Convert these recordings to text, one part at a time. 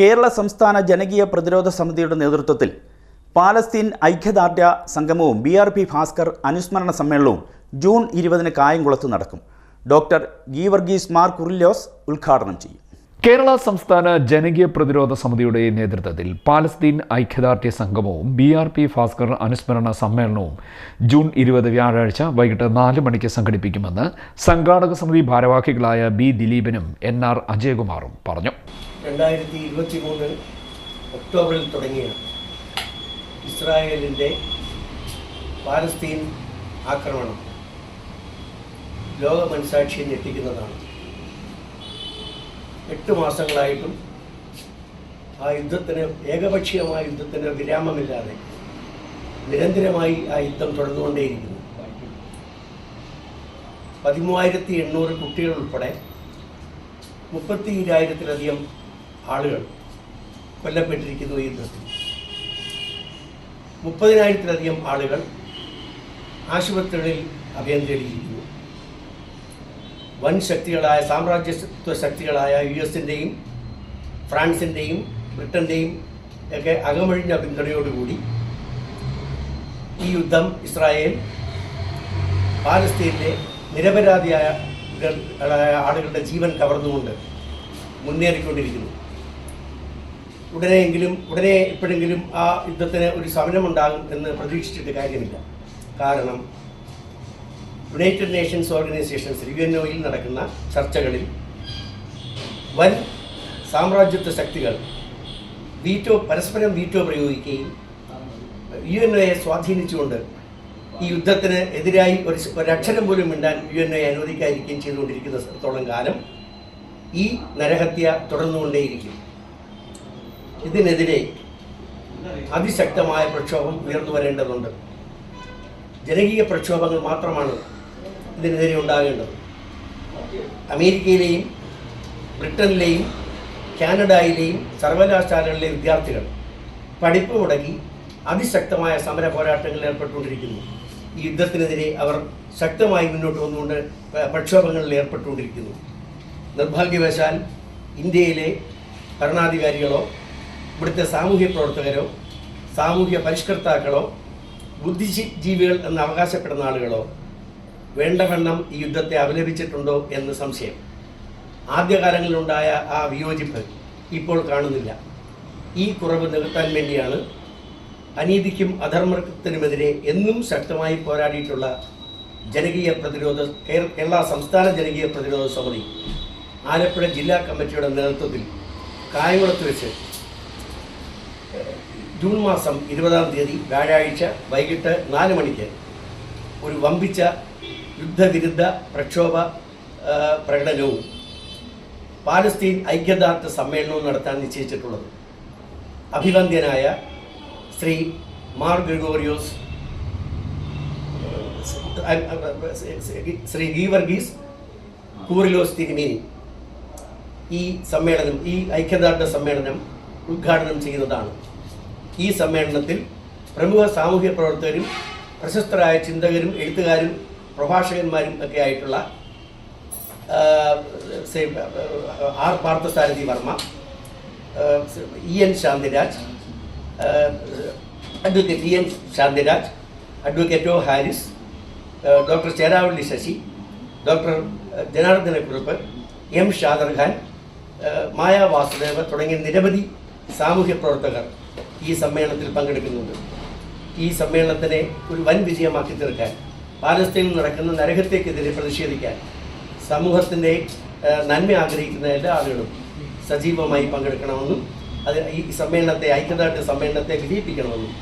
കേരള സംസ്ഥാന ജനകീയ പ്രതിരോധ സമിതിയുടെ നേതൃത്വത്തിൽ പാലസ്തീൻ ഐക്യദാർഢ്യ സംഗമവും ബി ആർ പി ഭാസ്കർ അനുസ്മരണ സമ്മേളനവും ജൂൺ ഇരുപതിന് കായംകുളത്ത് നടക്കും. ഡോക്ടർ ഗീവർഗീസ് മാർ കുറില്ലോസ് ഉദ്ഘാടനം ചെയ്യും. കേരള സംസ്ഥാന ജനകീയ പ്രതിരോധ സമിതിയുടെ നേതൃത്വത്തിൽ പാലസ്തീൻ ഐക്യദാർഢ്യ സംഗമവും ബി ആർ പി ഭാസ്കർ അനുസ്മരണ സമ്മേളനവും ജൂൺ ഇരുപത് വ്യാഴാഴ്ച വൈകിട്ട് നാല് മണിക്ക് സംഘടിപ്പിക്കുമെന്ന് സംഘാടക സമിതി ഭാരവാഹികളായ ബി ദിലീപനും എൻ ആർ അജയകുമാറും പറഞ്ഞു. രണ്ടായിരത്തി ഇരുപത്തി മൂന്ന് ഒക്ടോബറിൽ തുടങ്ങിയ ഇസ്രായേലിന്റെ പാലസ്തീൻ ആക്രമണം ലോക മനസാക്ഷിയെ ഞെട്ടിക്കുന്നതാണ്. എട്ട് മാസങ്ങളായിട്ടും ആ യുദ്ധത്തിന് ഏകപക്ഷീയമായ യുദ്ധത്തിന് വിരാമമില്ലാതെ നിരന്തരമായി ആ യുദ്ധം തുടർന്നുകൊണ്ടേയിരിക്കുന്നു. പതിമൂവായിരത്തി എണ്ണൂറ് കുട്ടികൾ ഉൾപ്പെടെ മുപ്പത്തി ഇരായിരത്തിലധികം ആളുകൾ കൊല്ലപ്പെട്ടിരിക്കുന്നു ഈ യുദ്ധത്തിൽ. മുപ്പതിനായിരത്തിലധികം ആളുകൾ ആശുപത്രികളിൽ അഭയം തേടിയിരിക്കുന്നു വൻ ശക്തികളായ സാമ്രാജ്യത്വ ശക്തികളായ യു എസിന്റെയും ഫ്രാൻസിന്റെയും ബ്രിട്ടന്റെയും ഒക്കെ അകമഴിഞ്ഞ പിന്തുണയോടുകൂടി ഈ യുദ്ധം ഇസ്രായേൽ പാലസ്തീനിലെ നിരപരാധിയായ ആളുകളുടെ ജീവൻ കവർന്നുകൊണ്ട് മുന്നേറിക്കൊണ്ടിരിക്കുന്നു. ഉടനെയെങ്കിലും ഉടനെ എപ്പോഴെങ്കിലും ആ യുദ്ധത്തിന് ഒരു ശമനമുണ്ടാകും എന്ന് പ്രതീക്ഷിച്ചിട്ട് കാര്യമില്ല. കാരണം United Nations organisations U N ഒയിൽ നടക്കുന്ന ചർച്ചകളിൽ വൻ സാമ്രാജ്യത്വ ശക്തികൾ വീറ്റോ പരസ്പരം വീറ്റോ പ്രയോഗിക്കുകയും യു എൻ ഒയെ സ്വാധീനിച്ചുകൊണ്ട് ഈ യുദ്ധത്തിന് എതിരായി ഒരു ഒരക്ഷരം പോലും മിണ്ടാൻ യു എൻ ഒയെ അനുവദിക്കാതിരിക്കുകയും ചെയ്തുകൊണ്ടിരിക്കുന്ന സ്ഥലത്തോളം കാലം ഈ നരഹത്യ തുടർന്നുകൊണ്ടേയിരിക്കും. ഇതിനെതിരെ അതിശക്തമായ പ്രക്ഷോഭം ഉയർന്നു വരേണ്ടതുണ്ട് ജനകീയ പ്രക്ഷോഭങ്ങൾ മാത്രമാണ് ഇതിനെതിരെ ഉണ്ടാകേണ്ടത്. അമേരിക്കയിലെയും ബ്രിട്ടനിലെയും കാനഡയിലെയും സർവകലാശാലകളിലെ വിദ്യാർത്ഥികൾ പഠിപ്പ് മുടക്കി അതിശക്തമായ സമര പോരാട്ടങ്ങളിൽ ഏർപ്പെട്ടുകൊണ്ടിരിക്കുന്നു. ഈ യുദ്ധത്തിനെതിരെ അവർ ശക്തമായി മുന്നോട്ട് വന്നുകൊണ്ട് പ്രക്ഷോഭങ്ങളിൽ ഏർപ്പെട്ടുകൊണ്ടിരിക്കുന്നു. നിർഭാഗ്യവശാൽ ഇന്ത്യയിലെ ഭരണാധികാരികളോ ഇവിടുത്തെ സാമൂഹ്യ പ്രവർത്തകരോ സാമൂഹ്യ പരിഷ്കർത്താക്കളോ ബുദ്ധിജീവികൾ എന്ന് അവകാശപ്പെടുന്ന ആളുകളോ വേണ്ടവണ്ണം ഈ യുദ്ധത്തെ അപലപിച്ചിട്ടുണ്ടോ എന്ന് സംശയം. ആദ്യകാലങ്ങളിലുണ്ടായ ആ വിയോജിപ്പ് ഇപ്പോൾ കാണുന്നില്ല. ഈ കുറവ് നികത്താൻ വേണ്ടിയാണ് അനീതിക്കും അധർമ്മത്തിനുമെതിരെ എന്നും ശക്തമായി പോരാടിയിട്ടുള്ള ജനകീയ പ്രതിരോധ കേരള സംസ്ഥാന ജനകീയ പ്രതിരോധ സമിതി ആലപ്പുഴ ജില്ലാ കമ്മിറ്റിയുടെ നേതൃത്വത്തിൽ കായംകുളത്ത് വെച്ച് ജൂൺ മാസം ഇരുപതാം തീയതി വ്യാഴാഴ്ച വൈകിട്ട് നാല് മണിക്ക് ഒരു വമ്പിച്ച യുദ്ധവിരുദ്ധ പ്രക്ഷോഭ പ്രകടനവും പാലസ്തീൻ ഐക്യദാർഢ്യ സമ്മേളനവും നടത്താൻ നിശ്ചയിച്ചിട്ടുള്ളത്. അഭിവന്ദ്യനായ ശ്രീ മാർ ഗ്രിഗോറിയോസ് ശ്രീ ഗീവർഗീസ് കൂറിലോസ് തിരുമേനി ഈ സമ്മേളനം ഈ ഐക്യദാർഢ്യ സമ്മേളനം ഉദ്ഘാടനം ചെയ്യുന്നതാണ്. ഈ സമ്മേളനത്തിൽ പ്രമുഖ സാമൂഹ്യ പ്രവർത്തകരും പ്രശസ്തരായ ചിന്തകരും എഴുത്തുകാരും പ്രഭാഷകന്മാരും ഒക്കെ ആയിട്ടുള്ള R Parthasarathy Varma E N Shantiraj advocate E N Shantiraj advocate O Haris doctor Cheravally Sasi doctor Janardhanakurup M Shadar Khan Maya Vasudeva തുടങ്ങിയ നിരവധി സാമൂഹ്യ പ്രവർത്തകർ ഈ സമ്മേളനത്തിൽ പങ്കെടുക്കുന്നുണ്ട്. ഈ സമ്മേളനത്തിനെ ഒരു വൻ വിജയമാക്കി തീർക്കാൻ പാലസ്തീനിൽ നടക്കുന്ന നരകത്തേക്കെതിരെ പ്രതിഷേധിക്കാൻ സമൂഹത്തിന്റെ നന്മ ആഗ്രഹിക്കുന്ന എല്ലാ ആളുകളും സജീവമായി പങ്കെടുക്കണമെന്നും അത് ഈ സമ്മേളനത്തെ ഐക്യദാർഢ്യ സമ്മേളനത്തെ വിജയിപ്പിക്കണമെന്നും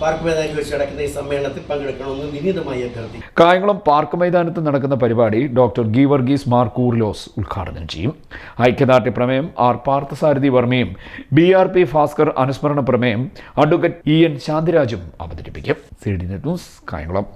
പാർക്ക് മൈതാനിൽ വെച്ച് നടക്കുന്ന ഈ സമ്മേളനത്തിൽ പങ്കെടുക്കണമെന്നും വിനീതമായി അഭ്യർത്ഥി കായംകുളം പാർക്ക് മൈതാനത്ത് നടക്കുന്ന പരിപാടി ഡോക്ടർ ഗീവർഗീസ് മാർ കൂർലോസ് ഉദ്ഘാടനം ചെയ്യും. ഐക്യദാർഢ്യ പ്രമേയം ആർ പാർത്ഥസാരഥി വർമ്മയും ബി ആർ പി ഭാസ്കർ അനുസ്മരണ പ്രമേയം അഡ്വക്കേറ്റ് ഇ എൻ ശാന്തിരാജും അവതരിപ്പിക്കും. C D news Kayamkulam.